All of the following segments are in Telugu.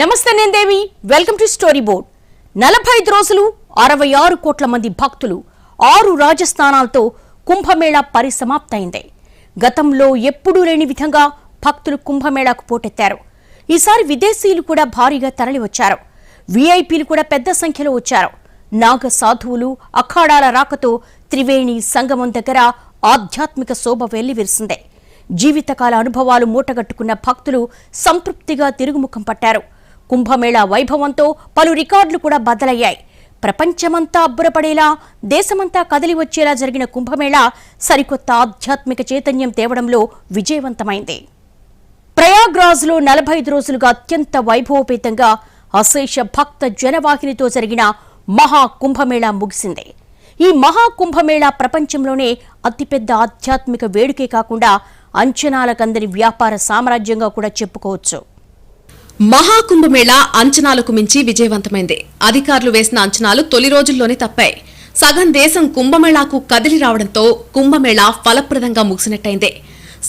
నమస్తే నేను Devi welcome to story board. నలభై ఐదు రోజులు అరవై ఆరు కోట్ల మంది భక్తులు ఆరు రాజస్థానాలతో కుంభమేళా పరిసమాప్తయింది. గతంలో ఎప్పుడూ లేని విధంగా భక్తులు కుంభమేళాకు పోటెత్తారు. ఈసారి విదేశీయులు కూడా భారీగా తరలివచ్చారు. వీఐపీలు కూడా పెద్ద సంఖ్యలో వచ్చారు. నాగ సాధువులు అఖాడాల రాకతో త్రివేణి సంగమం దగ్గర ఆధ్యాత్మిక శోభ వెల్లివిరిసిందే. జీవితకాల అనుభవాలు మూటగట్టుకున్న భక్తులు సంతృప్తిగా తిరుగుముఖం పట్టారు. కుంభమేళా వైభవంతో పలు రికార్డులు కూడా బద్దలయ్యాయి. ప్రపంచమంతా అబ్బురపడేలా దేశమంతా కదిలి వచ్చేలా జరిగిన కుంభమేళా సరికొత్త ఆధ్యాత్మిక చైతన్యం తేవడంలో విజయవంతమైంది. ప్రయాగ్రాజ్లో నలభై ఐదు రోజులుగా అత్యంత వైభవపేతంగా అశేష భక్త జనవాహినితో జరిగిన మహా కుంభమేళా ముగిసింది. ఈ మహా కుంభమేళా ప్రపంచంలోనే అతిపెద్ద ఆధ్యాత్మిక వేడుకే కాకుండా అంచనాలకందని వ్యాపార సామ్రాజ్యంగా కూడా చెప్పుకోవచ్చు. మహాకుంభమేళ అంచనాలకు మించి విజయవంతమైంది. అధికారులు వేసిన అంచనాలు తొలి రోజుల్లోనే తప్పాయి. సగం దేశం కుంభమేళాకు కదిలి రావడంతో కుంభమేళా ఫలప్రదంగా ముగిసినట్టయింది.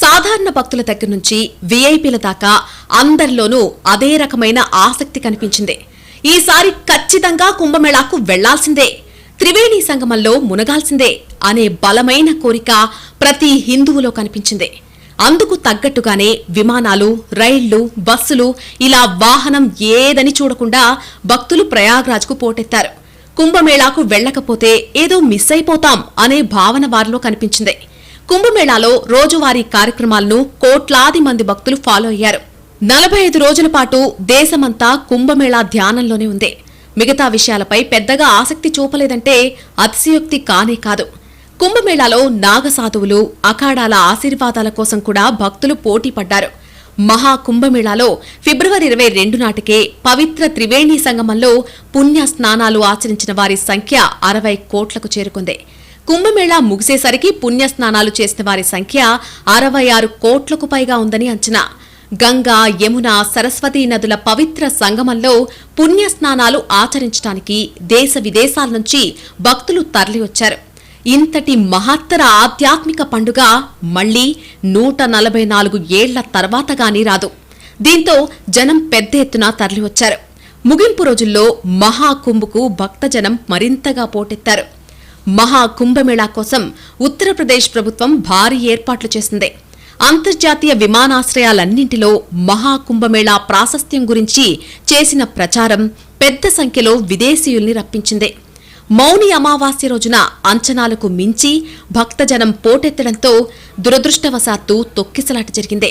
సాధారణ భక్తుల దగ్గర నుంచి వీఐపీల దాకా అందరిలోనూ అదే రకమైన ఆసక్తి కనిపించింది. ఈసారి ఖచ్చితంగా కుంభమేళాకు వెళ్ళాల్సిందే. త్రివేణి సంగమంలో మునగాల్సిందే అనే బలమైన కోరిక ప్రతి హిందువులో కనిపించింది. అందుకు తగ్గట్టుగానే విమానాలు రైళ్ళు బస్సులు ఇలా వాహనం ఏదని చూడకుండా భక్తులు ప్రయాగ్రాజ్కు పోటెత్తారు. కుంభమేళాకు వెళ్ళకపోతే ఏదో మిస్ అయిపోతాం అనే భావన వారిలో కనిపించింది. కుంభమేళాలో రోజువారీ కార్యక్రమాలను కోట్లాది మంది భక్తులు ఫాలో అయ్యారు. నలభై ఐదు రోజుల పాటు దేశమంతా కుంభమేళా ధ్యానంలోనే ఉంది. మిగతా విషయాలపై పెద్దగా ఆసక్తి చూపలేదంటే అతిశయోక్తి కానే కాదు. కుంభమేళాలో నాగసాధువులు అఖాడాల ఆశీర్వాదాల కోసం కూడా భక్తులు పోటీ పడ్డారు. మహా కుంభమేళాలో ఫిబ్రవరి ఇరవై రెండు నాటికే పవిత్ర త్రివేణి సంగమంలో పుణ్య స్నానాలు ఆచరించిన వారి సంఖ్య అరవై కోట్లకు చేరుకుంది. కుంభమేళా ముగిసేసరికి పుణ్య స్నానాలు చేసిన వారి సంఖ్య అరవై ఆరు కోట్లకు పైగా ఉందని అంచనా. గంగా యమున సరస్వతీ నదుల పవిత్ర సంగమంలో పుణ్య స్నానాలు ఆచరించడానికి దేశ విదేశాల నుంచి భక్తులు తరలివచ్చారు. ఇంతటి మహత్తర ఆధ్యాత్మిక పండుగ మళ్ళీ నూట నలభై నాలుగు ఏళ్ళ తర్వాత గానీ రాదు. దీంతో జనం పెద్ద ఎత్తున తరలివచ్చారు. ముగింపు రోజుల్లో మహాకుంభకు భక్తజనం మరింతగా పోటెత్తారు. మహాకుంభమేళా కోసం ఉత్తరప్రదేశ్ ప్రభుత్వం భారీ ఏర్పాట్లు చేసింది. అంతర్జాతీయ విమానాశ్రయాలన్నింటిలో మహాకుంభమేళా ప్రాశస్త్యం గురించి చేసిన ప్రచారం పెద్ద సంఖ్యలో విదేశీయుల్ని రప్పించింది. మౌని అమావాస్య రోజున అంచనాలకు మించి భక్తజనం పోటెత్తడంతో దురదృష్టవశాత్తు తొక్కిసలాట జరిగింది.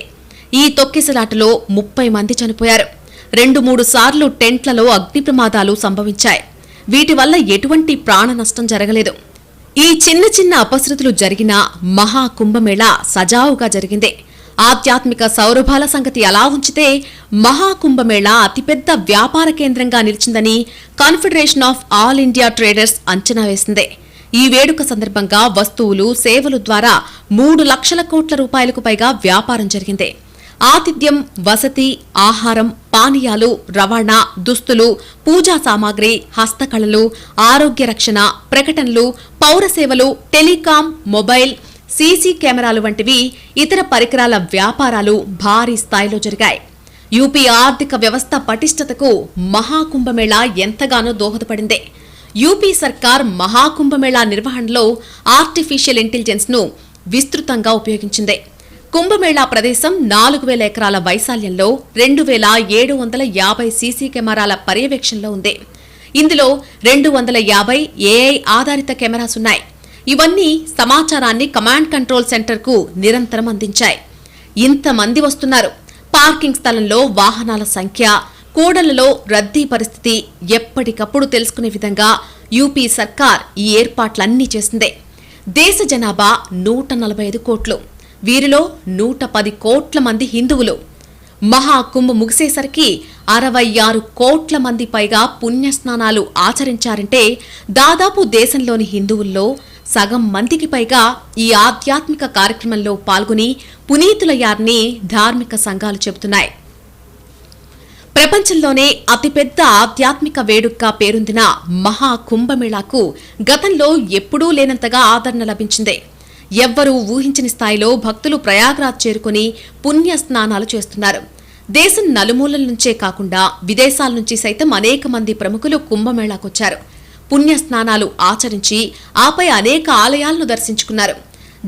ఈ తొక్కిసలాటలో ముప్పై మంది చనిపోయారు. రెండు మూడు సార్లు టెంట్లలో అగ్ని ప్రమాదాలు సంభవించాయి. వీటి వల్ల ఎటువంటి ప్రాణ నష్టం జరగలేదు. ఈ చిన్న చిన్న అపశృతులు జరిగిన మహా కుంభమేళ సజావుగా జరిగింది. ఆధ్యాత్మిక సౌరభాల సంగతి అలా ఉంచితే మహా కుంభమేళ అతిపెద్ద వ్యాపార కేంద్రంగా నిలిచిందని confederation of all India traders అంచనా వేసింది. ఈ వేడుక సందర్భంగా వస్తువులు సేవలు ద్వారా మూడు లక్షల కోట్ల రూపాయలకు పైగా వ్యాపారం జరిగింది. ఆతిథ్యం వసతి ఆహారం పానీయాలు రవాణా దుస్తులు పూజా సామాగ్రి హస్తకళలు ఆరోగ్య రక్షణ ప్రకటనలు పౌర సేవలు టెలికాం మొబైల్ సీసీ కెమెరాలు వంటివి ఇతర పరికరాల వ్యాపారాలు భారీ స్థాయిలో జరిగాయి. యూపీ ఆర్థిక వ్యవస్థ పటిష్టతకు మహాకుంభమేళా ఎంతగానో దోహదపడింది. యూపీ సర్కార్ మహాకుంభమేళా నిర్వహణలో ఆర్టిఫిషియల్ ఇంటెలిజెన్స్ను విస్తృతంగా ఉపయోగించింది. కుంభమేళా ప్రదేశం నాలుగు వేల ఎకరాల వైశాల్యంలో రెండు వేల ఏడు వందల యాభై సీసీ కెమెరాల పర్యవేక్షణలో ఉంది. ఇందులో రెండు వందల యాభై ఏఐ ఆధారిత కెమెరాస్ ఉన్నాయి. ఇవన్నీ సమాచారాన్ని కమాండ్ కంట్రోల్ సెంటర్కు నిరంతరం అందించాయి. ఇంతమంది వస్తున్నారు. పార్కింగ్ స్థలంలో వాహనాల సంఖ్య కూడలలో రద్దీ పరిస్థితి ఎప్పటికప్పుడు తెలుసుకునే విధంగా యూపీ సర్కార్ ఈ ఏర్పాట్లన్నీ చేసిందే. దేశ జనాభా నూట నలభై ఐదు కోట్లు. వీరిలో నూట పది కోట్ల మంది హిందువులు. మహాకుంభ ముగిసేసరికి అరవై ఆరు కోట్ల మంది పైగా పుణ్యస్నానాలు ఆచరించారంటే దాదాపు దేశంలోని హిందువుల్లో సగం మందికి పైగా ఈ ఆధ్యాత్మిక కార్యక్రమంలో పాల్గొని పునీతులయ్యారని ధార్మిక సంఘాలు చెబుతున్నాయి. ప్రపంచంలోనే అతిపెద్ద ఆధ్యాత్మిక వేడుకగా పేరొందిన మహా కుంభమేళాకు గతంలో ఎప్పుడూ లేనంతగా ఆదరణ లభించింది. ఎవ్వరూ ఊహించని స్థాయిలో భక్తులు ప్రయాగ్రాజ్ చేరుకుని పుణ్య స్నానాలు చేస్తున్నారు. దేశం నలుమూలల నుంచే కాకుండా విదేశాల నుంచి సైతం అనేక మంది ప్రముఖులు కుంభమేళాకొచ్చారు. పుణ్య స్నానాలు ఆచరించి ఆపై అనేక ఆలయాలను దర్శించుకున్నారు.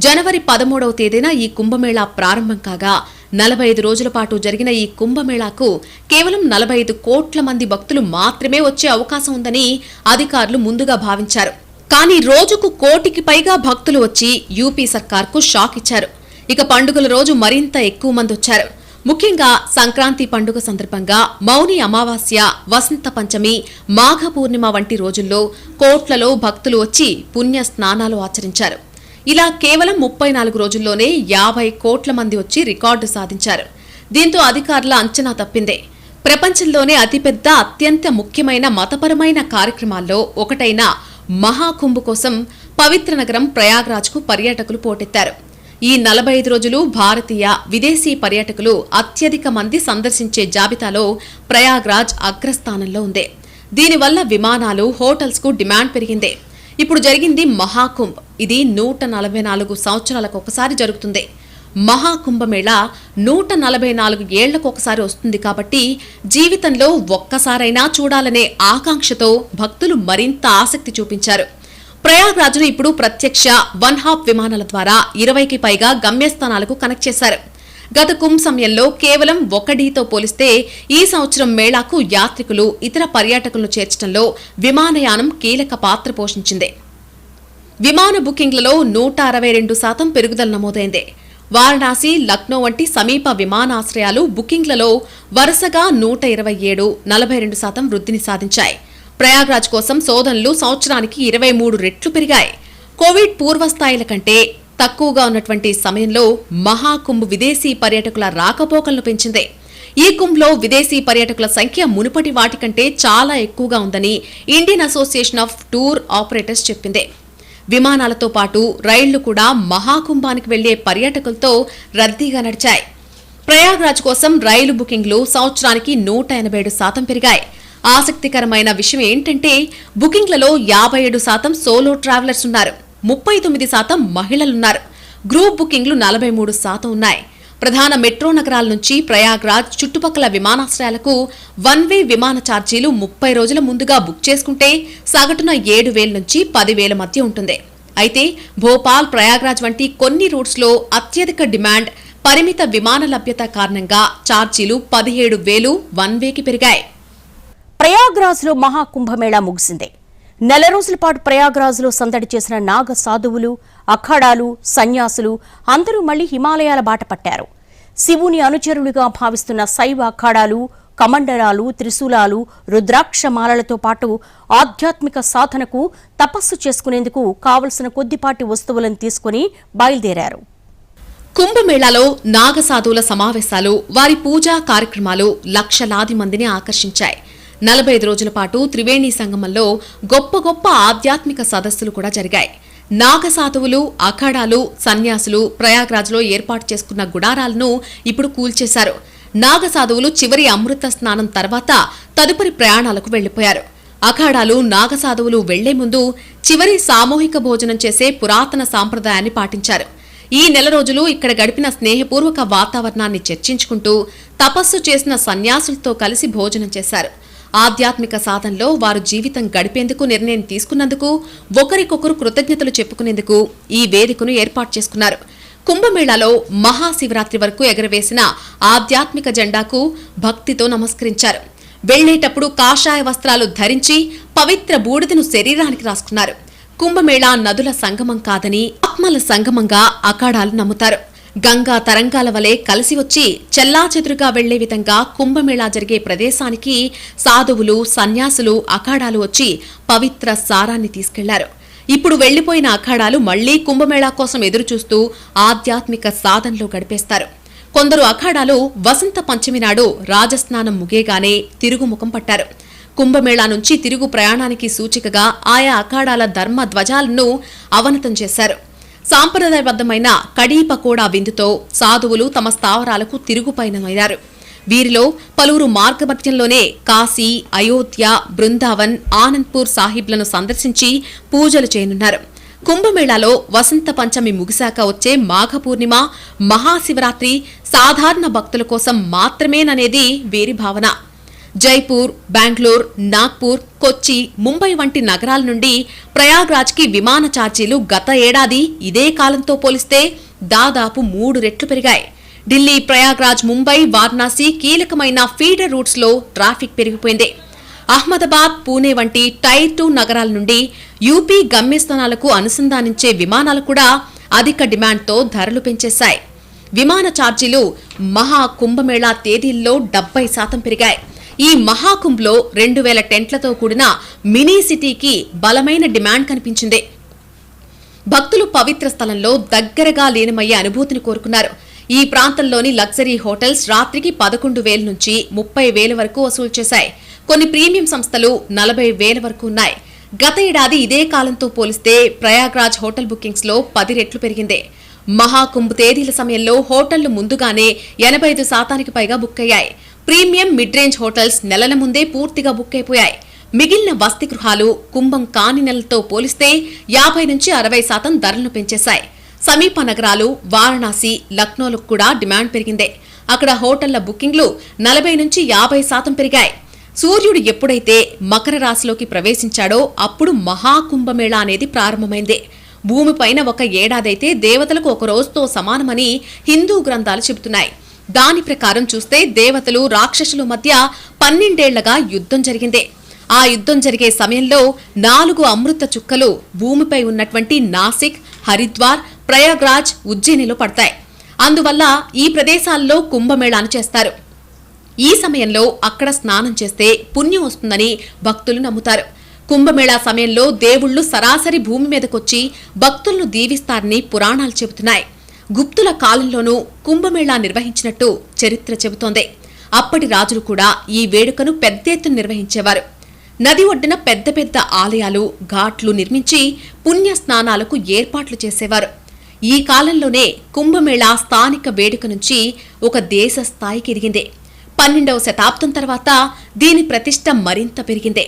జనవరి పదమూడవ తేదీన ఈ కుంభమేళా ప్రారంభం కాగా నలభై ఐదు రోజుల పాటు జరిగిన ఈ కుంభమేళాకు కేవలం నలభై ఐదు కోట్ల మంది భక్తులు మాత్రమే వచ్చే అవకాశం ఉందని అధికారులు ముందుగా భావించారు. కానీ రోజుకు కోటికి పైగా భక్తులు వచ్చి యూపీ సర్కార్కు షాక్ ఇచ్చారు. ఇక పండుగల రోజు మరింత ఎక్కువ మంది వచ్చారు. ముఖ్యంగా సంక్రాంతి పండుగ సందర్భంగా మౌని అమావాస్య వసంత పంచమి మాఘ పూర్ణిమ వంటి రోజుల్లో కోట్లలో భక్తులు వచ్చి పుణ్య స్నానాలు ఆచరించారు. ఇలా కేవలం ముప్పై నాలుగు రోజుల్లోనే యాభై కోట్ల మంది వచ్చి రికార్డు సాధించారు. దీంతో అధికారుల అంచనా తప్పిందే. ప్రపంచంలోనే అతిపెద్ద అత్యంత ముఖ్యమైన మతపరమైన కార్యక్రమాల్లో ఒకటైన మహాకుంభ్ కోసం పవిత్ర నగరం ప్రయాగ్రాజ్కు పర్యాటకులు పోటెత్తారు. ఈ నలభై ఐదు రోజులు భారతీయ విదేశీ పర్యాటకులు అత్యధిక మంది సందర్శించే జాబితాలో ప్రయాగ్రాజ్ అగ్రస్థానంలో ఉంది. దీనివల్ల విమానాలు హోటల్స్కు డిమాండ్ పెరిగింది. ఇప్పుడు జరిగింది మహాకుంభ్. ఇది నూట నలభై నాలుగు సంవత్సరాలకు ఒకసారి జరుగుతుంది. మహాకుంభమేళ నూట నలభై నాలుగు ఏళ్ళకు ఒకసారి వస్తుంది కాబట్టి జీవితంలో ఒక్కసారైనా చూడాలనే ఆకాంక్షతో భక్తులు మరింత ఆసక్తి చూపించారు. ప్రయాగ్రాజ్ను ఇప్పుడు ప్రత్యక్ష వన్ హాప్ విమానాల ద్వారా ఇరవైకి పైగా గమ్యస్థానాలకు కనెక్ట్ చేశారు. గత కుంభ్ సమయంలో కేవలం ఒకటితో పోలిస్తే ఈ సంవత్సరం మేళాకు యాత్రికులు ఇతర పర్యాటకులను చేర్చడంలో విమానయానం కీలక పాత్ర పోషించింది. విమాన బుకింగ్లలో నూట అరవై రెండు శాతం పెరుగుదల నమోదైంది. వారణాసి లక్నో వంటి సమీప విమానాశ్రయాలు బుకింగ్లలో వరుసగా నూట ఇరవై ఏడు నలభై రెండు శాతం వృద్ధిని సాధించాయి. ప్రయాగ్రాజ్ కోసం శోధనలు సంవత్సరానికి ఇరవై మూడు రెట్లు పెరిగాయి. కోవిడ్ పూర్వస్థాయిల కంటే తక్కువగా ఉన్నటువంటి సమయంలో మహాకుంభ్ విదేశీ పర్యాటకుల రాకపోకలను పెంచింది. ఈ కుంభ్లో విదేశీ పర్యాటకుల సంఖ్య మునుపటి వాటికంటే చాలా ఎక్కువగా ఉందని Indian association of tour operators చెప్పింది. విమానాలతో పాటు రైళ్ళు కూడా మహాకుంభానికి వెళ్ళే పర్యాటకులతో రద్దీగా నడిచాయి. ప్రయాగ్రాజ్ కోసం రైలు బుకింగ్లు సంవత్సరానికి నూట ఎనభై ఏడు శాతం పెరిగాయి. ఆసక్తికరమైన విషయం ఏంటంటే బుకింగ్లలో యాభై ఏడు శాతం సోలో ట్రావెలర్స్ ఉన్నారు. ముప్పై తొమ్మిది శాతం మహిళలున్నారు. గ్రూప్ బుకింగ్లు నలభై మూడు శాతం ఉన్నాయి. ప్రధాన మెట్రో నగరాల నుంచి ప్రయాగ్రాజ్ చుట్టుపక్కల విమానాశ్రయాలకు వన్ వే విమాన ఛార్జీలు ముప్పై రోజుల ముందుగా బుక్ చేసుకుంటే సగటున ఏడు వేల నుంచి పదివేల మధ్య ఉంటుంది. అయితే భోపాల్ ప్రయాగ్రాజ్ వంటి కొన్ని రూట్స్లో అత్యధిక డిమాండ్ పరిమిత విమాన లభ్యత కారణంగా ఛార్జీలు పదిహేడు వేలు వన్ వేకి పెరిగాయి. ప్రయాగ్రాజ్లో మహాకుంభమేళా ముగిసిందే. నెల రోజుల పాటు ప్రయాగ్రాజ్లో సందడి చేసిన నాగ సాధువులు అఖాడాలు సన్యాసులు అందరూ మళ్ళీ హిమాలయాల బాట పట్టారు. శివుని అనుచరులుగా భావిస్తున్న శైవ అఖాడాలు కమండరాలు త్రిశూలాలు రుద్రాక్షమాలలతో పాటు ఆధ్యాత్మిక సాధనకు తపస్సు చేసుకునేందుకు కావలసిన కొద్దిపాటి వస్తువులను తీసుకుని బయలుదేరారు. కుంభమేళాలో నాగసాధువుల సమావేశాలు వారి పూజా కార్యక్రమాలు లక్షలాది మందిని ఆకర్షించాయి. నలభై ఐదు రోజుల పాటు త్రివేణి సంగమంలో గొప్ప గొప్ప ఆధ్యాత్మిక సదస్సులు కూడా జరిగాయి. నాగసాధువులు అఖాడాలు సన్యాసులు ప్రయాగ్రాజ్లో ఏర్పాటు చేసుకున్న గుడారాలను ఇప్పుడు కూల్చేశారు. నాగసాధువులు చివరి అమృత స్నానం తర్వాత తదుపరి ప్రయాణాలకు వెళ్ళిపోయారు అఖాడాలు నాగసాధువులు వెళ్ళే ముందు చివరి సామూహిక భోజనం చేసే పురాతన సాంప్రదాయాన్ని పాటించారు. ఈ నెల రోజులు ఇక్కడ గడిపిన స్నేహపూర్వక వాతావరణాన్ని చర్చించుకుంటూ తపస్సు చేసిన సన్యాసులతో కలిసి భోజనం చేశారు. ఆధ్యాత్మిక సాధనలో వారు జీవితం గడిపేందుకు నిర్ణయం తీసుకున్నందుకు ఒకరికొకరు కృతజ్ఞతలు చెప్పుకునేందుకు ఈ వేదికను ఏర్పాటు చేసుకున్నారు. కుంభమేళాలో మహాశివరాత్రి వరకు ఎగరవేసిన ఆధ్యాత్మిక జెండాకు భక్తితో నమస్కరించారు. వెళ్ళేటప్పుడు కాషాయ వస్త్రాలు ధరించి పవిత్ర బూడిదను శరీరానికి రాసుకున్నారు. కుంభమేళా నదుల సంగమం కాదని ఆత్మల సంగమంగా అఖాడాలు నమ్ముతారు. గంగా తరంగాల వలె కలిసి వచ్చి చెల్లాచెదురుగా వెళ్ళే విధంగా కుంభమేళా జరిగే ప్రదేశానికి సాధువులు సన్యాసులు అఖాడాలు వచ్చి పవిత్ర సారాన్ని తీసుకెళ్ళారు. ఇప్పుడు వెళ్ళిపోయిన అఖాడాలు మళ్ళీ కుంభమేళా కోసం ఎదురుచూస్తూ ఆధ్యాత్మిక సాధనలో గడిపేస్తారు. కొందరు అఖాడాలు వసంత పంచమి నాడు రాజస్నానం ముగేగానే తిరుగుముఖం పట్టారు. కుంభమేళా నుంచి తిరుగు ప్రయాణానికి సూచికగా ఆయా అఖాడాల ధర్మ ధ్వజాలను అవనతం చేశారు. సాంప్రదాయబద్ధమైన కడీ పకోడా విందుతో సాధువులు తమ స్థావరాలకు తిరుగుపయనమయ్యారు వీరిలో పలువురు మార్గమధ్యంలోనే కాశీ అయోధ్య బృందావన్ ఆనంద్పూర్ సాహిబ్లను సందర్శించి పూజలు చేయనున్నారు. కుంభమేళాలో వసంత పంచమి ముగిశాక వచ్చే మాఘ పూర్ణిమ మహాశివరాత్రి సాధారణ భక్తుల కోసం మాత్రమేననేది వీరి భావన. జైపూర్ బెంగళూరు నాగ్పూర్ కొచ్చి ముంబై వంటి నగరాల నుండి ప్రయాగ్రాజ్కి విమాన ఛార్జీలు గత ఏడాది ఇదే కాలంతో పోలిస్తే దాదాపు మూడు రెట్లు పెరిగాయి. ఢిల్లీ ప్రయాగ్రాజ్ ముంబై వారణాసి కీలకమైన ఫీడర్ రూట్స్లో ట్రాఫిక్ పెరిగిపోయింది. అహ్మదాబాద్ పూణే వంటి టైర్ టూ నగరాల నుండి యూపీ గమ్యస్థానాలకు అనుసంధానించే విమానాలు కూడా అధిక డిమాండ్తో ధరలు పెంచేశాయి. విమాన ఛార్జీలు మహా కుంభమేళా తేదీల్లో డెబ్బై శాతం పెరిగాయి. ఈ మహాకుంభ్లో రెండు వేల టెంట్లతో కూడిన మినీ సిటీకి బలమైన డిమాండ్ కనిపించింది. భక్తులు పవిత్ర స్థలంలో దగ్గరగా లీనమయ్యే అనుభూతిని కోరుకున్నారు. ఈ ప్రాంతంలోని లగ్జరీ హోటల్స్ రాత్రికి పదకొండు వేల నుంచి ముప్పై వేల వరకు వసూలు చేశాయి. కొన్ని ప్రీమియం సంస్థలు నలభై వేల వరకు ఉన్నాయి. గత ఏడాది ఇదే కాలంతో పోలిస్తే ప్రయాగ్రాజ్ హోటల్ బుకింగ్స్లో పది రెట్లు పెరిగింది. మహాకుంభ్ తేదీల సమయంలో హోటళ్ళు ముందుగానే ఎనభై ఐదు శాతానికి పైగా బుక్ అయ్యాయి. ప్రీమియం మిడ్ రేంజ్ హోటల్స్ నెలల ముందే పూర్తిగా బుక్ అయిపోయాయి. మిగిలిన వసతి గృహాలు కుంభం కాని నెలలతో పోలిస్తే యాభై నుంచి అరవై శాతం ధరలను పెంచేశాయి. సమీప నగరాలు వారణాసి లక్నోలకు కూడా డిమాండ్ పెరిగింది. అక్కడ హోటళ్ళ బుకింగ్లు నలభై నుంచి యాభై శాతం పెరిగాయి. సూర్యుడు ఎప్పుడైతే మకర రాశిలోకి ప్రవేశించాడో అప్పుడు మహాకుంభమేళా అనేది ప్రారంభమైంది. భూమిపైన ఒక ఏడాదైతే దేవతలకు ఒక రోజుతో సమానమని హిందూ గ్రంథాలు చెబుతున్నాయి. దాని ప్రకారం చూస్తే దేవతలు రాక్షసుల మధ్య పన్నెండేళ్ళగా యుద్ధం జరిగింది. ఆ యుద్ధం జరిగే సమయంలో నాలుగు అమృత చుక్కలు భూమిపై ఉన్నటువంటి నాసిక్ హరిద్వార్ ప్రయాగ్రాజ్ ఉజ్జయినిలో పడతాయి. అందువల్ల ఈ ప్రదేశాల్లో కుంభమేళాను చేస్తారు. ఈ సమయంలో అక్కడ స్నానం చేస్తే పుణ్యం వస్తుందని భక్తులు నమ్ముతారు. కుంభమేళా సమయంలో దేవుళ్ళు సరాసరి భూమి మీదకొచ్చి భక్తులను దీవిస్తారని పురాణాలు చెబుతున్నాయి. గుప్తుల కాలంలోనూ కుంభమేళా నిర్వహించినట్టు చరిత్ర చెబుతోంది. అప్పటి రాజులు కూడా ఈ వేడుకను పెద్ద ఎత్తున నిర్వహించేవారు. నది ఒడ్డున పెద్ద పెద్ద ఆలయాలు ఘాట్లు నిర్మించి పుణ్య స్నానాలకు ఏర్పాట్లు చేసేవారు. ఈ కాలంలోనే కుంభమేళా స్థానిక వేడుక నుంచి ఒక దేశ స్థాయికి ఎదిగింది. పన్నెండవ శతాబ్దం తర్వాత దీని ప్రతిష్ట మరింత పెరిగింది.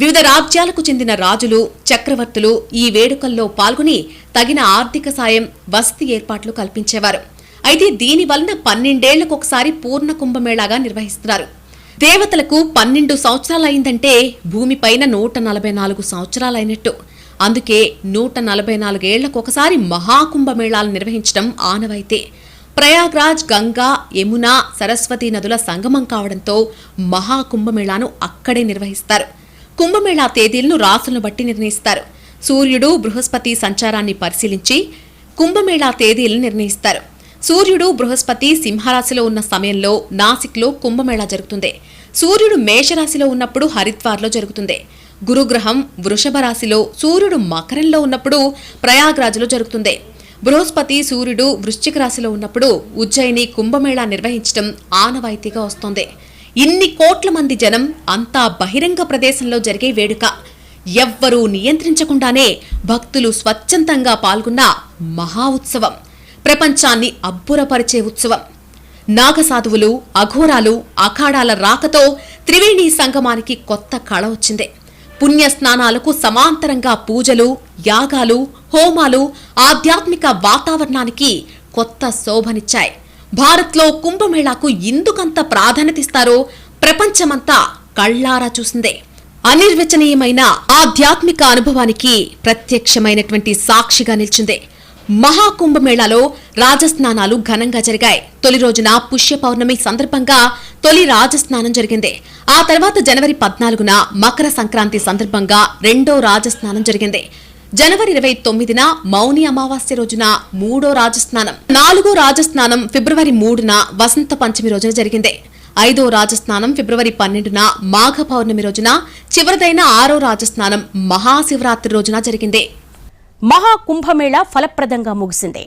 వివిధ రాజ్యాలకు చెందిన రాజులు చక్రవర్తులు ఈ వేడుకల్లో పాల్గొని తగిన ఆర్థిక సాయం వసతి ఏర్పాట్లు కల్పించేవారు. అయితే దీని వలన పన్నెండేళ్ళకొకసారి పూర్ణ కుంభమేళాగా నిర్వహిస్తున్నారు. దేవతలకు పన్నెండు సంవత్సరాలైందంటే భూమిపైన నూట నలభై నాలుగు సంవత్సరాలైనట్టు. అందుకే నూట నలభై నాలుగేళ్ళకొకసారి మహాకుంభమేళాలు నిర్వహించడం ఆనవాయితీ. ప్రయాగ్రాజ్ గంగా యమున సరస్వతి నదుల సంగమం కావడంతో మహాకుంభమేళాను అక్కడే నిర్వహిస్తారు. కుంభమేళా తేదీలను రాసులను బట్టి నిర్ణయిస్తారు. సూర్యుడు బృహస్పతి సంచారాన్ని పరిశీలించి కుంభమేళా తేదీలను నిర్ణయిస్తారు. సూర్యుడు బృహస్పతి సింహరాశిలో ఉన్న సమయంలో నాసిక్లో కుంభమేళా జరుగుతుంది. సూర్యుడు మేషరాశిలో ఉన్నప్పుడు హరిద్వార్లో జరుగుతుంది. గురుగ్రహం వృషభ రాశిలో సూర్యుడు మకరంలో ఉన్నప్పుడు ప్రయాగ్రాజ్లో జరుగుతుంది. బృహస్పతి సూర్యుడు వృశ్చిక రాశిలో ఉన్నప్పుడు ఉజ్జయిని కుంభమేళా నిర్వహించడం ఆనవాయితీగా వస్తోంది. ఇన్ని కోట్ల మంది జనం అంతా బహిరంగ ప్రదేశంలో జరిగే వేడుక. ఎవ్వరూ నియంత్రించకుండానే భక్తులు స్వచ్ఛందంగా పాల్గొన్న మహా ఉత్సవం. ప్రపంచాన్ని అబ్బురపరిచే ఉత్సవం. నాగసాధువులు అఘోరాలు అఖాడాల రాకతో త్రివేణి సంగమానికి కొత్త కళ వచ్చింది. పుణ్య స్నానాలకు సమాంతరంగా పూజలు యాగాలు హోమాలు ఆధ్యాత్మిక వాతావరణానికి కొత్త శోభనిచ్చాయి. భారత్లో కుంభమేళాకు ఎందుకంత ప్రాధాన్యతిస్తారో ప్రపంచమంతా కళ్ళారా చూసిందే. అనిర్వచనీయమైన ఆధ్యాత్మిక అనుభవానికి ప్రత్యక్షమైనటువంటి సాక్షిగా నిలిచింది. మహాకుంభమేళాలో రాజస్నానాలు ఘనంగా జరిగాయి. తొలి రోజున పుష్య పౌర్ణమి సందర్భంగా తొలి రాజస్నానం జరిగింది. ఆ తర్వాత జనవరి పద్నాలుగున మకర సంక్రాంతి సందర్భంగా రెండో రాజస్నానం జరిగింది. జనవరి ఇరవై తొమ్మిదిన మౌని అమావాస్య రోజున మూడో రాజస్నానం. నాలుగో రాజస్నానం ఫిబ్రవరి మూడున వసంత పంచమి రోజున జరిగింది. ఐదో రాజస్నానం ఫిబ్రవరి పన్నెండున మాఘ పౌర్ణమి రోజున చివరిదైన ఆరో రాజస్నానం మహాశివరాత్రి రోజున జరిగింది. మహాకుంభమేళ ఫలప్రదంగా ముగిసింది.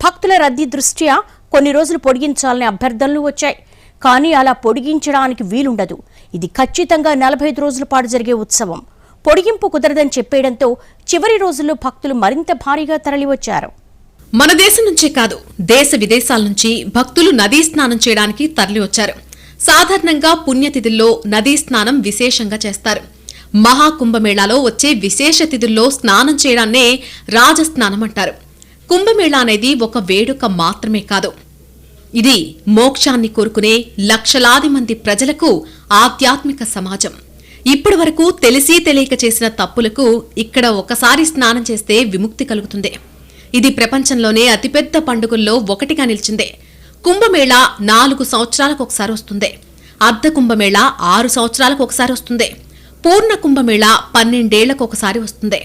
భక్తుల రద్దీ దృష్ట్యా కొన్ని రోజులు పొడిగించాలనే అభ్యర్థనలు వచ్చాయి. కానీ అలా పొడిగించడానికి వీలుండదు. ఇది ఖచ్చితంగా నలభై ఐదు రోజుల పాటు జరిగే ఉత్సవం. పొడిగింపు కుదరదని చెప్పేయడంతో చివరి రోజుల్లో భక్తులు మరింత భారీగా తరలివచ్చారు. మన దేశం నుంచే కాదు దేశ విదేశాల నుంచి భక్తులు నదీ స్నానం చేయడానికి తరలివచ్చారు. సాధారణంగా పుణ్యతిథుల్లో నదీ స్నానం విశేషంగా చేస్తారు. మహాకుంభమేళాలో వచ్చే విశేష తిథుల్లో స్నానం చేయడాన్నే రాజస్నానం అంటారు. కుంభమేళా అనేది ఒక వేడుక మాత్రమే కాదు. ఇది మోక్షాన్ని కోరుకునే లక్షలాది మంది ప్రజలకు ఆధ్యాత్మిక సమాజం. ఇప్పటి వరకు తెలిసి తెలియక చేసిన తప్పులకు ఇక్కడ ఒకసారి స్నానం చేస్తే విముక్తి కలుగుతుంది. ఇది ప్రపంచంలోనే అతిపెద్ద పండుగల్లో ఒకటిగా నిలిచిందే. కుంభమేళా నాలుగు సంవత్సరాలకు ఒకసారి వస్తుంది. అర్ధ కుంభమేళా ఆరు సంవత్సరాలకు ఒకసారి వస్తుంది. పూర్ణ కుంభమేళా పన్నెండేళ్ళకు ఒకసారి వస్తుంది.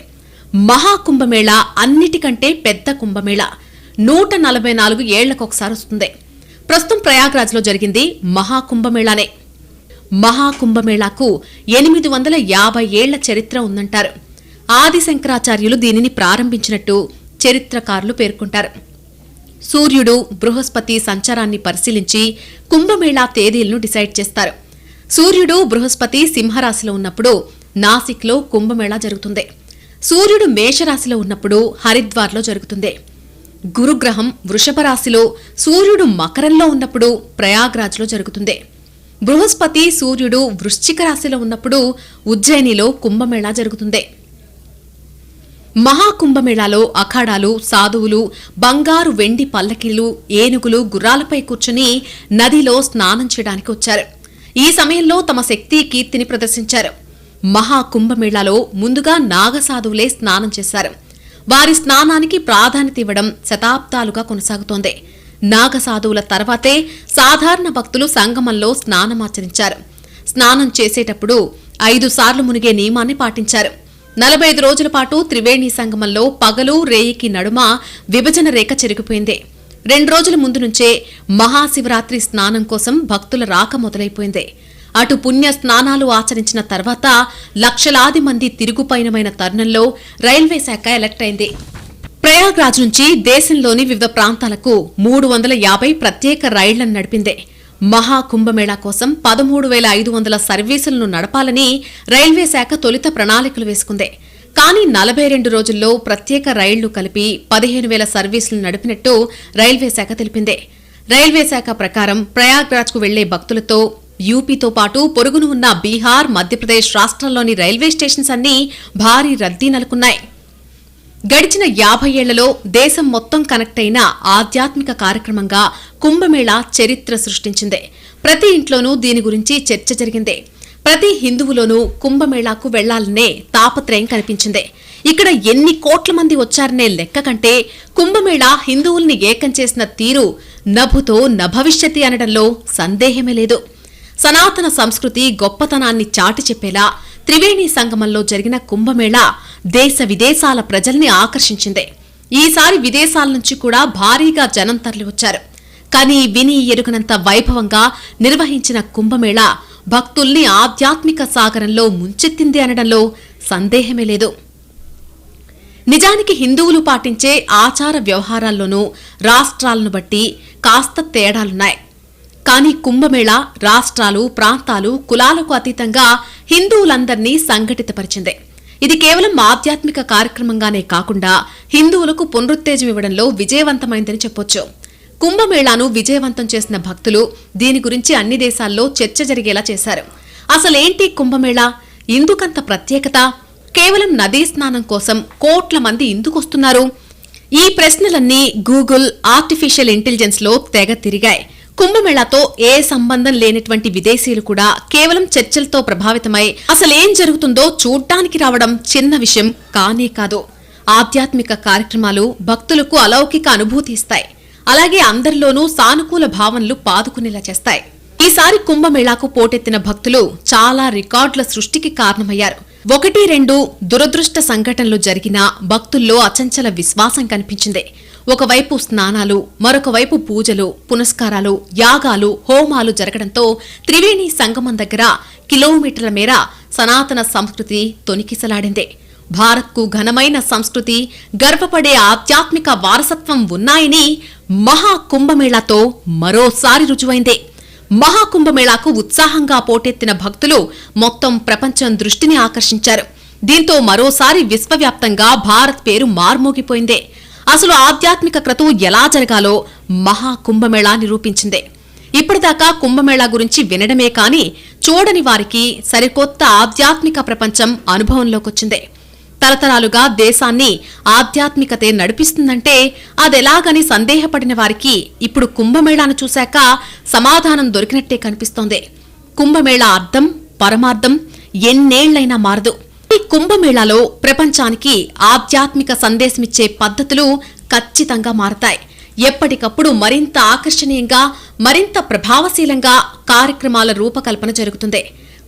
మహాకుంభమేళ అన్నిటికంటే పెద్ద కుంభమేళ నూట నలభై నాలుగు ఏళ్ళకు ఒకసారి వస్తుంది. ప్రస్తుతం ప్రయాగ్రాజ్లో జరిగింది మహాకుంభమేళానే మహాకుంభమేళాకు ఎనిమిది వందల యాభై ఏళ్ళ చరిత్ర ఉందంటారు. ఆది శంకరాచార్యులు దీనిని ప్రారంభించినట్టు చరిత్రకారులు పేర్కొంటారు. సూర్యుడు బృహస్పతి సంచారాన్ని పరిశీలించి కుంభమేళా తేదీలను డిసైడ్ చేస్తారు. సూర్యుడు బృహస్పతి సింహరాశిలో ఉన్నప్పుడు నాసిక్లో కుంభమేళా జరుగుతుంది. సూర్యుడు మేషరాశిలో ఉన్నప్పుడు హరిద్వార్లో జరుగుతుంది. గురుగ్రహం వృషభ రాశిలో సూర్యుడు మకరంలో ఉన్నప్పుడు ప్రయాగ్రాజ్లో జరుగుతుంది. బృహస్పతి సూర్యుడు వృశ్చిక రాశిలో ఉన్నప్పుడు ఉజ్జయినిలో కుంభమేళా జరుగుతుంది. మహాకుంభమేళాలో అఖాడాలు సాధువులు బంగారు వెండి పల్లకిలు ఏనుగులు గుర్రాలపై కూర్చుని నదిలో స్నానం చేయడానికి వచ్చారు. ఈ సమయంలో తమ శక్తి కీర్తిని ప్రదర్శించారు. మహాకుంభమేళాలో ముందుగా నాగసాధువులే స్నానం చేశారు. వారి స్నానానికి ప్రాధాన్యత ఇవ్వడం శతాబ్దాలుగా కొనసాగుతోంది. నాగసాధువుల తర్వాతే సాధారణ భక్తులు సంగమంలో స్నానమాచరించారు. స్నానం చేసేటప్పుడు ఐదు సార్లు మునిగే నియమాన్ని పాటించారు. నలభై ఐదు రోజుల పాటు త్రివేణి సంగమంలో పగలు రేయికి నడుమ విభజన రేఖ చెరిగిపోయింది. రెండు రోజుల ముందు నుంచే మహాశివరాత్రి స్నానం కోసం భక్తుల రాక మొదలైపోయింది. అటు పుణ్య స్నానాలు ఆచరించిన తర్వాత లక్షలాది మంది తిరుగుపయనమైన తరుణంలో రైల్వే శాఖ ఎలక్ట్ అయింది. ప్రయాగ్రాజ్ నుంచి దేశంలోని వివిధ ప్రాంతాలకు మూడు వందల యాభై ప్రత్యేక రైళ్ళను నడిపింది. మహాకుంభమేళా కోసం పదమూడు వేల ఐదు వందల సర్వీసులను నడపాలని రైల్వే శాఖ తొలుత ప్రణాళికలు వేసుకుంది. కానీ నలభై రెండు రోజుల్లో ప్రత్యేక రైళ్ళు కలిపి పదిహేను వేల సర్వీసులు నడిపినట్టు రైల్వే శాఖ తెలిపింది. రైల్వే శాఖ ప్రకారం ప్రయాగ్రాజ్కు వెళ్ళే భక్తులతో యూపీతో పాటు పొరుగును ఉన్న బీహార్ మధ్యప్రదేశ్ రాష్ట్రాల్లోని రైల్వే స్టేషన్స్ అన్నీ భారీ రద్దీ నెలకొన్నాయి. గడిచిన యాభై ఏళ్ళలో దేశం మొత్తం కనెక్ట్ అయిన ఆధ్యాత్మిక కార్యక్రమంగా కుంభమేళా చరిత్ర సృష్టించింది. ప్రతి ఇంట్లోనూ దీని గురించి చర్చ జరిగింది. ప్రతి హిందువులోనూ కుంభమేళాకు వెళ్ళాలనే తాపత్రయం కనిపించింది. ఇక్కడ ఎన్ని కోట్ల మంది వచ్చారనే లెక్క కంటే కుంభమేళా హిందువుల్ని ఏకం చేసిన తీరు నభుతో నభవిష్యతి అనడంలో సందేహమే లేదు. సనాతన సంస్కృతి గొప్పతనాన్ని చాటి చెప్పేలా త్రివేణి సంగమంలో జరిగిన కుంభమేళ దేశ విదేశాల ప్రజల్ని ఆకర్షించింది. ఈసారి విదేశాల నుంచి కూడా భారీగా జనం తరలివచ్చారు. కానీ విని ఎరుగనంత వైభవంగా నిర్వహించిన కుంభమేళ భక్తుల్ని ఆధ్యాత్మిక సాగరంలో ముంచెత్తింది అనడంలో సందేహమే లేదు. నిజానికి హిందువులు పాటించే ఆచార వ్యవహారాల్లోనూ రాష్ట్రాలను బట్టి కాస్త తేడాలున్నాయి. కానీ కుంభమేళా రాష్ట్రాలు ప్రాంతాలు కులాలకు అతీతంగా హిందువులందర్నీ సంఘటితపరిచింది. ఇది కేవలం ఆధ్యాత్మిక కార్యక్రమంగానే కాకుండా హిందువులకు పునరుత్తేజం ఇవ్వడంలో విజయవంతమైందని చెప్పొచ్చు. కుంభమేళాను విజయవంతం చేసిన భక్తులు దీని గురించి అన్ని దేశాల్లో చర్చ జరిగేలా చేశారు. అసలేంటి కుంభమేళా? ఇందుకంత ప్రత్యేకత? కేవలం నదీ స్నానం కోసం కోట్ల మంది ఎందుకొస్తున్నారు ఈ ప్రశ్నలన్నీ గూగుల్ ఆర్టిఫిషియల్ ఇంటెలిజెన్స్లో తెగ తిరిగాయి. కుంభమేళాతో ఏ సంబంధం లేనటువంటి విదేశీయులు కూడా కేవలం చర్చలతో ప్రభావితమై అసలేం జరుగుతుందో చూడ్డానికి రావడం చిన్న విషయం కానే కాదు. ఆధ్యాత్మిక కార్యక్రమాలు భక్తులకు అలౌకిక అనుభూతి ఇస్తాయి. అలాగే అందరిలోనూ సానుకూల భావనలు పాదుకునేలా చేస్తాయి. ఈసారి కుంభమేళాకు పోటెత్తిన భక్తులు చాలా రికార్డుల సృష్టికి కారణమయ్యారు. ఒకటి రెండు దురదృష్ట సంఘటనలు జరిగినా భక్తుల్లో అచంచల విశ్వాసం కనిపించింది. ఒకవైపు స్నానాలు మరొక వైపు పూజలు పునస్కారాలు యాగాలు హోమాలు జరగడంతో త్రివేణి సంగమం దగ్గర కిలోమీటర్ల మేర సనాతన సంస్కృతి తొనికిసలాడింది భారత్కు ఘనమైన సంస్కృతి గర్వపడే ఆధ్యాత్మిక వారసత్వం ఉన్నాయని మహాకుంభమేళాతో మరోసారి రుజువైంది. మహాకుంభమేళాకు ఉత్సాహంగా పోటెత్తిన భక్తులు మొత్తం ప్రపంచం దృష్టిని ఆకర్షించారు. దీంతో మరోసారి విశ్వవ్యాప్తంగా భారత్ పేరు మార్మోగిపోయింది. అసలు ఆధ్యాత్మిక క్రతువు ఎలా జరగాలో మహాకుంభమేళా నిరూపించిందే. ఇప్పటిదాకా కుంభమేళా గురించి వినడమే కాని చూడని వారికి సరికొత్త ఆధ్యాత్మిక ప్రపంచం అనుభవంలోకొచ్చింది. తరతరాలుగా దేశాన్ని ఆధ్యాత్మికతే నడిపిస్తుందంటే అదెలాగని సందేహపడిన వారికి ఇప్పుడు కుంభమేళాను చూశాక సమాధానం దొరికినట్టే కనిపిస్తోంది. కుంభమేళా అర్థం పరమార్థం ఎన్నేళ్ళైనా మారదు. ఈ కుంభమేళాలో ప్రపంచానికి ఆధ్యాత్మిక సందేశమిచ్చే పద్ధతులు ఖచ్చితంగా మారతాయి. ఎప్పటికప్పుడు మరింత ఆకర్షణీయంగా మరింత ప్రభావశీలంగా కార్యక్రమాల రూపకల్పన జరుగుతుంది.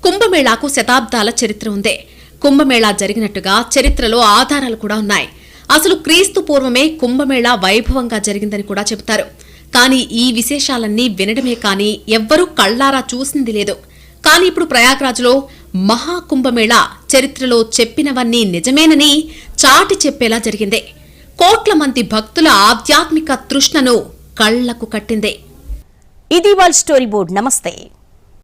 కుంభమేళాకు శతాబ్దాల చరిత్ర ఉంది. కుంభమేళా జరిగినట్టుగా చరిత్రలో ఆధారాలు కూడా ఉన్నాయి. అసలు క్రీస్తు పూర్వమే కుంభమేళా వైభవంగా జరిగిందని కూడా చెబుతారు. కానీ ఈ విశేషాలన్నీ వినడమే కాని ఎవ్వరూ కళ్ళారా చూసింది లేదు. కానీ ఇప్పుడు ప్రయాగ్రాజ్లో మహాకుంభమేళా చరిత్రలో చెప్పినవన్నీ నిజమేనని చాటి చెప్పేలా జరిగింది. కోట్ల మంది భక్తుల ఆధ్యాత్మిక తృష్ణను కళ్ళకు కట్టిందే. ఇది వాళ్ళ స్టోరీ బోర్డ్ నమస్తే.